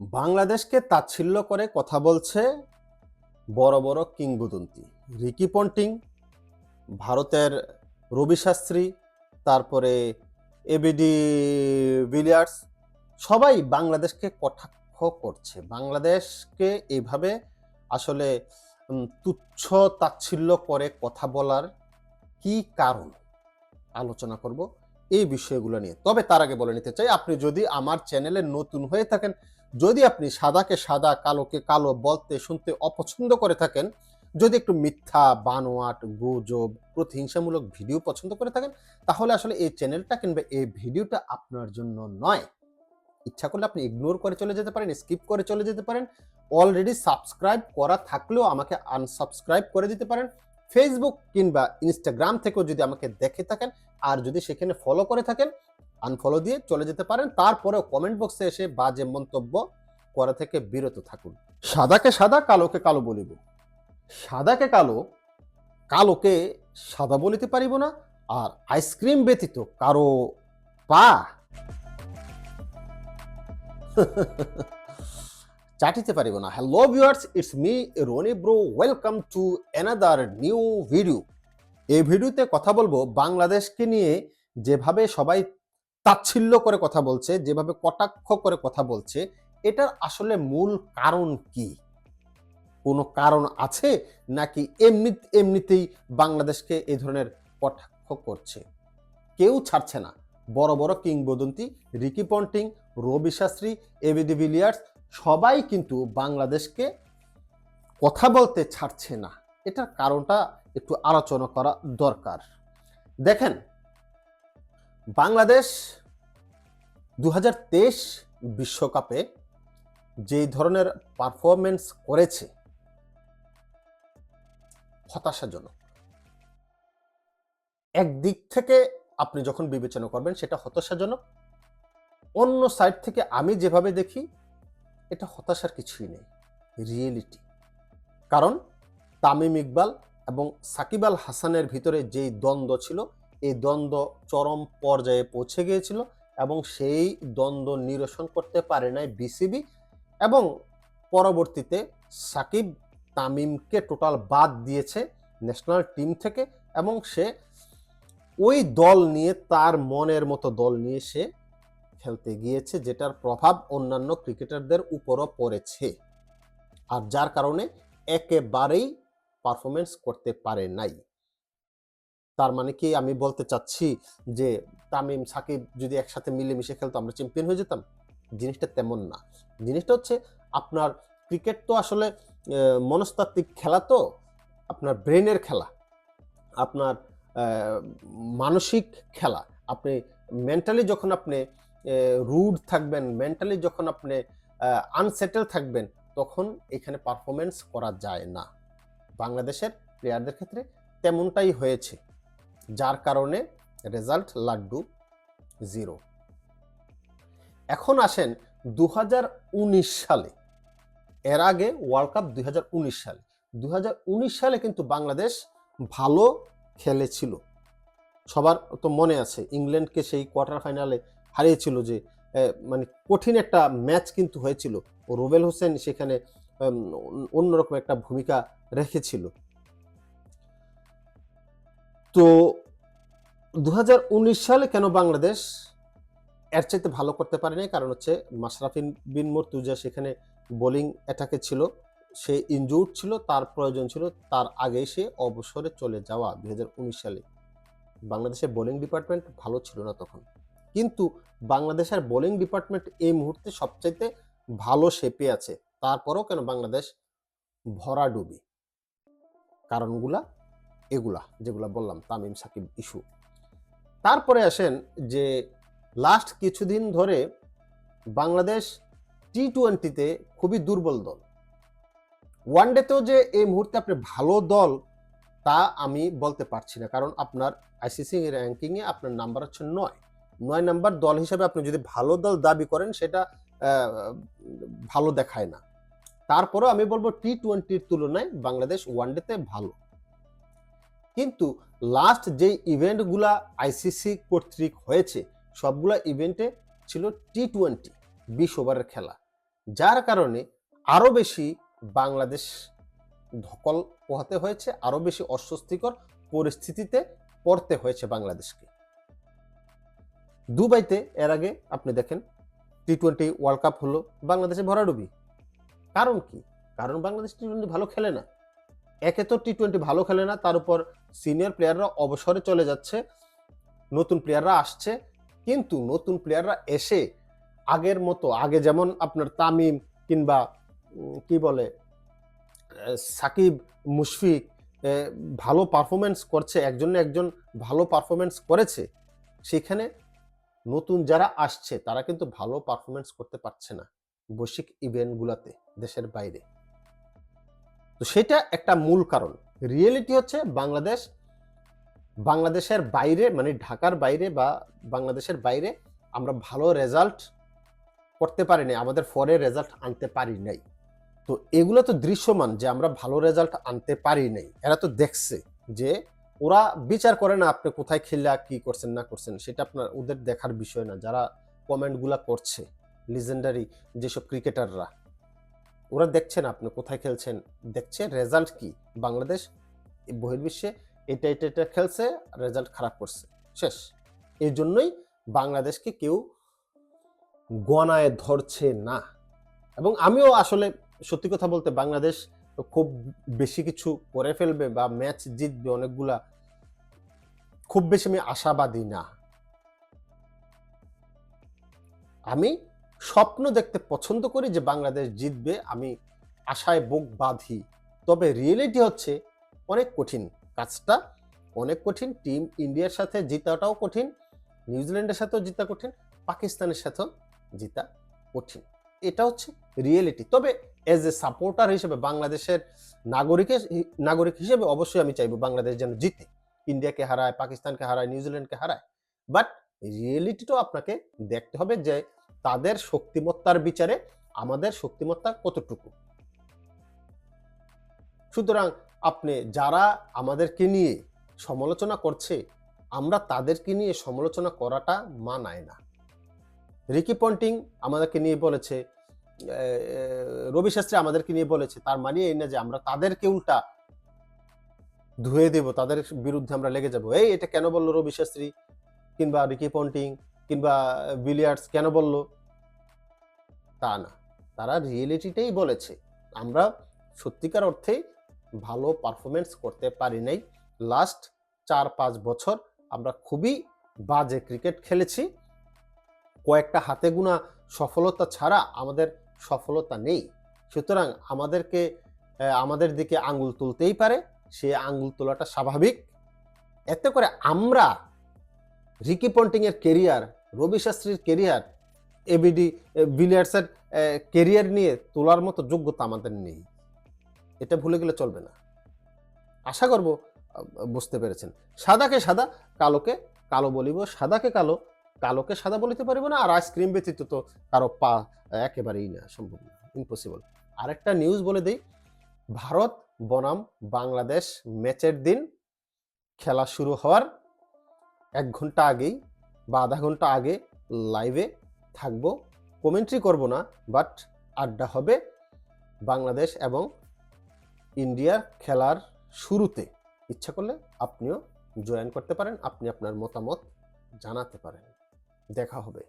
বাংলাদেশকে তাচ্ছিল্য করে কথা বলছে বড় বড় কিংবদন্তি। রিকি পন্টিং, ভারতের রবি শাস্ত্রী, তারপরে এবিডি বিলিয়ার্স সবাই বাংলাদেশকে কটাক্ষ করছে। বাংলাদেশকে এইভাবে আসলে তুচ্ছ তাচ্ছিল্য করে কথা বলার কি কারণ? আলোচনা করব এই বিষয়গুলো নিয়ে। তবে তার আগে বলে নিতে চাই, আপনি যদি আমার চ্যানেলে নতুন হয়ে থাকেন যদি আপনি সাদাকে সাদা, কালোকে কালো বলতে, শুনতে অপছন্দ করে থাকেন, যদি একটু মিথ্যা, বানোয়াট, গুজব, প্রতিহিংসামূলক ভিডিও পছন্দ করে থাকেন, তাহলে আসলে এই চ্যানেলটা কিংবা এই ভিডিওটা আপনার জন্য নয়। ইচ্ছা করলে আপনি ইগনোর করে চলে যেতে পারেন স্কিপ করে চলে যেতে পারেন। অলরেডি সাবস্ক্রাইব করা থাকলেও আমাকে আনসাবস্ক্রাইব করে দিতে পারেন। ফেসবুক কিংবা ইনস্টাগ্রাম থেকেও যদি আমাকে দেখে থাকেন, আর যদি সেখানে ফলো করে থাকেন আনফলো দিয়ে চলে যেতে পারেন। তারপরেও কমেন্ট বক্সে এসে বাজে মন্তব্য করা থেকে বিরত থাকুন। সাদাকে সাদা, কালোকে কালো বলিব। সাদাকে কালো, কালোকে সাদা বলিতে পারিব না। আর আইসক্রিম ব্যতীত কারও পা চাটিতে পারিব না। Hello viewers it's me Rony bro welcome to another new video এই ভিডিওতে কথা বলব বাংলাদেশকে নিয়ে। যেভাবে সবাই তাচ্ছিল্য করে কথা বলছে, যেভাবে কটাক্ষ করে কথা বলছে, এটার আসলে মূল কারণ কি? কোনো কারণ আছে? নাকি এমনি, এমনিতেই বাংলাদেশকে এই ধরনের কটাক্ষ করছে? কেউ ছাড়ছে না। বড় বড় কিংবদন্তি Ricky Ponting, Ravi Shastri, AB de Villiers সবাই কিন্তু বাংলাদেশকে কথা বলতে ছাড়ছে না। এটার কারণটা একটু আলোচনা করা দরকার। দেখেন বাংলাদেশ দু বিশ্বকাপে যেই ধরনের পারফরমেন্স করেছে, হতাশাজনক। একদিক থেকে আপনি যখন বিবেচনা করবেন, সেটা হতাশাজনক। অন্য সাইড থেকে আমি যেভাবে দেখি, এটা হতাশার কিছুই নেই, রিয়েলিটি। কারণ তামিম ইকবাল এবং সাকিব আল হাসানের ভিতরে যেই দ্বন্দ্ব ছিল এই দ্বন্দ্ব চরম পর্যায়ে পৌঁছে গিয়েছিল এবং সেই দ্বন্দ্ব নিরসন করতে পারে নাই বিসিবি এবং পরবর্তীতে সাকিব তামিমকে টোটাল বাদ দিয়েছে ন্যাশনাল টিম থেকে এবং সে ওই দল নিয়ে তার মনের মতো দল নিয়ে সে খেলতে গিয়েছে যেটার প্রভাব অন্যান্য ক্রিকেটারদের উপরও পড়েছে আর যার কারণে একেবারেই পারফরমেন্স করতে পারে নাই। তার মানে কি আমি বলতে চাচ্ছি যে তামিম, সাকিব যদি একসাথে মিলেমিশে খেলতো আমরা চ্যাম্পিয়ন হয়ে যেতাম? জিনিসটা তেমন না। জিনিসটা হচ্ছে আপনার ক্রিকেট তো আসলে মনস্তাত্ত্বিক খেলা তো, আপনার ব্রেনের খেলা, আপনার মানসিক খেলা। আপনি মেন্টালি যখন আপনি রুড থাকবেন মেন্টালি যখন আপনি আনসেটেল থাকবেন, তখন এখানে পারফরমেন্স করা যায় না। বাংলাদেশের প্লেয়ারদের ক্ষেত্রে তেমনটাই হয়েছে। যার কারণে রেজাল্ট লাড্ডু জিরো। এখন আসেন দু হাজার উনিশ সালে। এর আগে ওয়ার্ল্ড কাপ দুই হাজার উনিশ সালে। দুই হাজার উনিশ সালে কিন্তু বাংলাদেশ ভালো খেলেছিল। সবার তো মনে আছে, ইংল্যান্ডকে সেই কোয়ার্টার ফাইনালে হারিয়েছিল যে মানে কঠিন একটা ম্যাচ কিন্তু হয়েছিল। রুবেল হোসেন সেখানে অন্যরকম একটা ভূমিকা রেখেছিল। তো দু হাজার উনিশ সালে কেন বাংলাদেশ এর চাইতে ভালো করতে পারেনি কারণ হচ্ছে মাশরাফিন বিন মর্তুজা সেখানে বোলিং অ্যাটাকে ছিল, সে ইনজুর্ড ছিল, তার প্রয়োজন ছিল, তার আগে সে অবসরে চলে যাওয়া দু হাজার উনিশ সালে। বাংলাদেশের বোলিং ডিপার্টমেন্ট ভালো ছিল না তখন। কিন্তু বাংলাদেশের বোলিং ডিপার্টমেন্ট এই মুহূর্তে সবচাইতে ভালো শেপে আছে। তারপরও কেন বাংলাদেশ ভরা ডুবি কারণগুলা এগুলা যেগুলা বললাম, তামিম, সাকিব ইস্যু তারপরে আসেন যে লাস্ট কিছুদিন ধরে বাংলাদেশ টি টোয়েন্টিতে খুবই দুর্বল দল। ওয়ানডেতেও যে এই মুহূর্তে আপনি ভালো দল, তা আমি বলতে পারছি না। কারণ আপনার আইসিসি র্যাঙ্কিংয়ে আপনার নাম্বার হচ্ছে নয়। নয় নাম্বার দল হিসাবে আপনি যদি ভালো দল দাবি করেন, সেটা ভালো দেখায় না। তারপরেও আমি বলব টি টোয়েন্টির তুলনায় বাংলাদেশ ওয়ানডেতে ভালো। কিন্তু লাস্ট যে ইভেন্টগুলা আইসিসি কর্তৃক হয়েছে, সবগুলা ইভেন্টে ছিল টি টোয়েন্টি বিশ ওভারের খেলা। যার কারণে আরও বেশি বাংলাদেশ ধকল পোহাতে হয়েছে আরও বেশি অস্বস্তিকর পরিস্থিতিতে পড়তে হয়েছে বাংলাদেশকে। দুবাইতে এর আগে আপনি দেখেন টি টোয়েন্টি ওয়ার্ল্ড কাপ হলো বাংলাদেশে ভরাডুবি। কারণ কি? কারণ বাংলাদেশ টি টোয়েন্টি ভালো খেলে না। একে তো টি টোয়েন্টি ভালো খেলে না, তার উপর সিনিয়র প্লেয়াররা অবসরে চলে যাচ্ছে, নতুন প্লেয়াররা আসছে, কিন্তু নতুন প্লেয়াররা এসে আগের মতো, আগে যেমন আপনার তামিম কিংবা কি বলে সাকিব, মুশফিক ভালো পারফরমেন্স করছে, একজন একজন ভালো পারফরমেন্স করেছে, সেখানে নতুন যারা আসছে, তারা কিন্তু ভালো পারফরমেন্স করতে পারছে না বৈশ্বিক ইভেন্টগুলোতে দেশের বাইরে। তো সেটা একটা মূল কারণ। রিয়েলিটি হচ্ছে বাংলাদেশ, বাংলাদেশের বাইরে মানে ঢাকার বাইরে বা বাংলাদেশের বাইরে আমরা ভালো রেজাল্ট করতে পারি নাই আমাদের ফরে রেজাল্ট আনতে পারি নাই। তো এগুলো তো দৃশ্যমান যে আমরা ভালো রেজাল্ট আনতে পারি নাই। এরা তো দেখছে যে ওরা বিচার করে না আপনি কোথায় খেললা কি করছেন, না করছেন, সেটা আপনার ওদের দেখার বিষয় না। যারা কমেন্টগুলা করছে লিজেন্ডারি যেসব ক্রিকেটাররা ওরা দেখছে না আপনি কোথায় খেলছেন, দেখছে রেজাল্ট কি? বাংলাদেশ বহির্বিশ্বে এটা এটা এটা খেলছে রেজাল্ট খারাপ করছে। শেষ। এই জন্যই বাংলাদেশকে কেউ গনায় ধরছে না। এবং আমিও আসলে সত্যি কথা বলতে বাংলাদেশ খুব বেশি কিছু করে ফেলবে বা ম্যাচ জিতবে অনেকগুলা, খুব বেশি আমি আশাবাদী না। আমি স্বপ্ন দেখতে পছন্দ করি যে বাংলাদেশ জিতবে, আমি আশায় বুক বাঁধি। তবে রিয়েলিটি হচ্ছে অনেক কঠিন কাজটা, অনেক কঠিন টিম ইন্ডিয়ার সাথে জিতাটাও কঠিন, নিউজিল্যান্ডের সাথেও জিতা কঠিন, পাকিস্তানের সাথেও জিতা কঠিন। এটা হচ্ছে রিয়েলিটি তবে এজ এ সাপোর্টার হিসেবে বাংলাদেশের নাগরিকের নাগরিক হিসেবে অবশ্যই আমি চাইব বাংলাদেশ যেন জিতে। ইন্ডিয়াকে হারায়, পাকিস্তানকে হারায়, নিউজিল্যান্ডকে হারায়। বাট রিয়েলিটিটাও আপনাকে দেখতে হবে যে তাদের শক্তিমত্তার বিচারে আমাদের শক্তিমত্তা কতটুকু? সুতরাং আপনি যারা আমাদেরকে নিয়ে সমালোচনা করছে, আমরা তাদেরকে নিয়ে সমালোচনা করাটা মানায় না। রিকি পন্টিং আমাদেরকে নিয়ে বলেছে রবি শাস্ত্রী আমাদেরকে নিয়ে বলেছে, তার মানে এই না যে আমরা তাদেরকে উল্টা ধুয়ে দেব, তাদের বিরুদ্ধে আমরা লেগে যাব। এই এটা কেন বলল রবি শাস্ত্রী কিংবা রিকি পন্টিং? কিংবা বিলিয়ার্ডস কেন বলল? তা না। তারা রিয়েলিটিটাই বলেছে, আমরা সত্যিকার অর্থেই ভালো পারফরমেন্স করতে পারি নাই। লাস্ট চার, পাঁচ বছর আমরা খুবই বাজে ক্রিকেট খেলেছি। কয়েকটা হাতে গোনা সফলতা ছাড়া আমাদের সফলতা নেই। সুতরাং আমাদেরকে আমাদের দিকে আঙ্গুল তুলতেই পারে। সে আঙ্গুল তোলাটা স্বাভাবিক। এতে করে আমরা রিকি পন্টিংয়ের কেরিয়ার, রবি শাস্ত্রীর কেরিয়ার এবিডি বিলিয়ার্সের কেরিয়ার নিয়ে তোলার মতো যোগ্যতা আমাদের নেই। এটা ভুলে গেলে চলবে না। আশা করব বুঝতে পেরেছেন। সাদাকে সাদা, কালোকে কালো বলিব। সাদাকে কালো, কালোকে সাদা বলিতে পারিব না। আর আইসক্রিম ব্যতীত তো কারও পা একেবারেই না, সম্ভব না। ইম্পসিবল আরেকটা নিউজ বলে দিই। ভারত, বনাম, বাংলাদেশ, ম্যাচের দিন খেলা শুরু হওয়ার এক ঘণ্টা আগেই বা আধা ঘণ্টা আগে লাইভে থাকব। কমেন্ট্রি করব না বাট আড্ডা হবে বাংলাদেশ এবং ইন্ডিয়ার খেলার শুরুতে। ইচ্ছা করলে আপনিও জয়েন করতে পারেন, আপনি আপনার মতামত জানাতে পারেন। দেখা হবে।